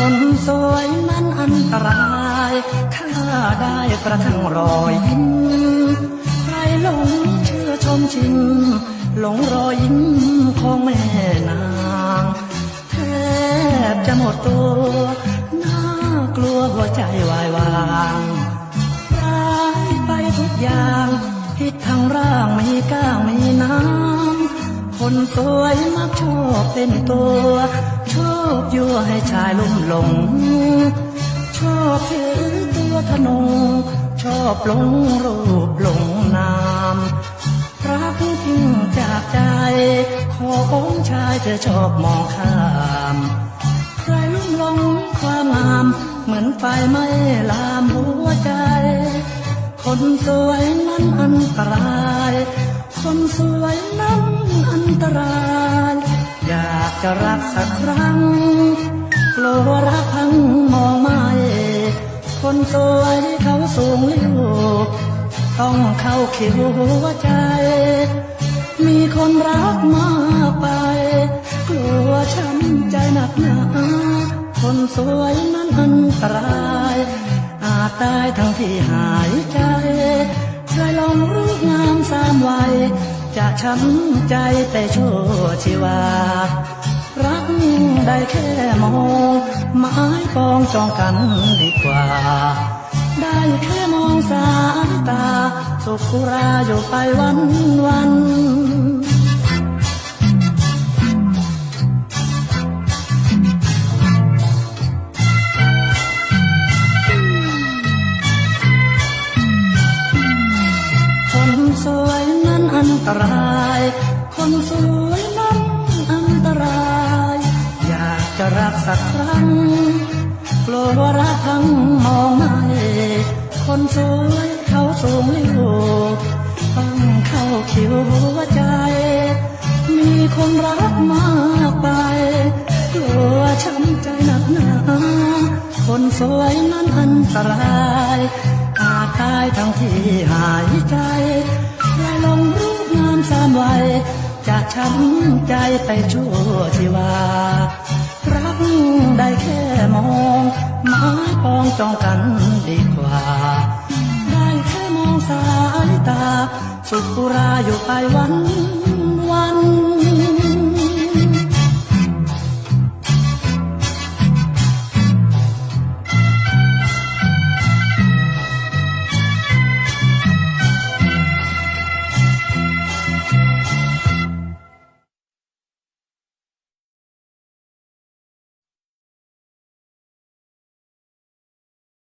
คนสวยนั้นอันตรายฆ่าได้กระทั่งรอยยิ้มใครหลงเชื่อชมชิม หลงรอยยิ้มของแม่นางแทบจะหมดตัวน่ากลัวหัวใจวายวางร้ายไปทุกอย่างพิษทางร่างไม่ก้างไม่น้ำคนสวยมักชอบเป็นตัว ให้ชายลุ่มหลง ชอบถือตัวทนง ชอบหลงรูปหลงนามรักจริงจากใจ ของชายเธอชอบมองข้ามใครลุ่มหลงความงาม เหมือนไฟไหม้ลามหัวใจ คนสวยนั้นอันตราย จะรักสักครั้ง กลัวรักพังมองไม่คนสวยเขาสูงลิ้วต้องเข้าคิวหัวใจ มีคนรักมากไป กลัวช้ำใจหนักหนา คนสวยนั้นอันตราย อาจตายทั้งที่หายใจใครลองรูปงามสามวัยจะช้ำใจแต่โชวชีวา รักได้แค่มองไม้ปองจองกันดีกว่า ได้แค่มองสายตาสุขุราอยู่ไปวันวันคนสวยนั้นอันตราย คนสวย สักครั้ง กลัวว่ารักทั้งมองไม่คนสวยเขาสูงอยู่ต้องเข้าคิวหัวใจ มีคนรักมากไป กลัวช้ำใจหนักหนาคนสวยนั้นอันตรายอาจตายทั้งที่หายใจใครลงรูปงามสามวัยจะช้ำใจไปชั่วชีวา ได้แค่มองไม้ปองจองกันดีกว่า ได้แค่มองสายตา สุขราอยู่ไปวัน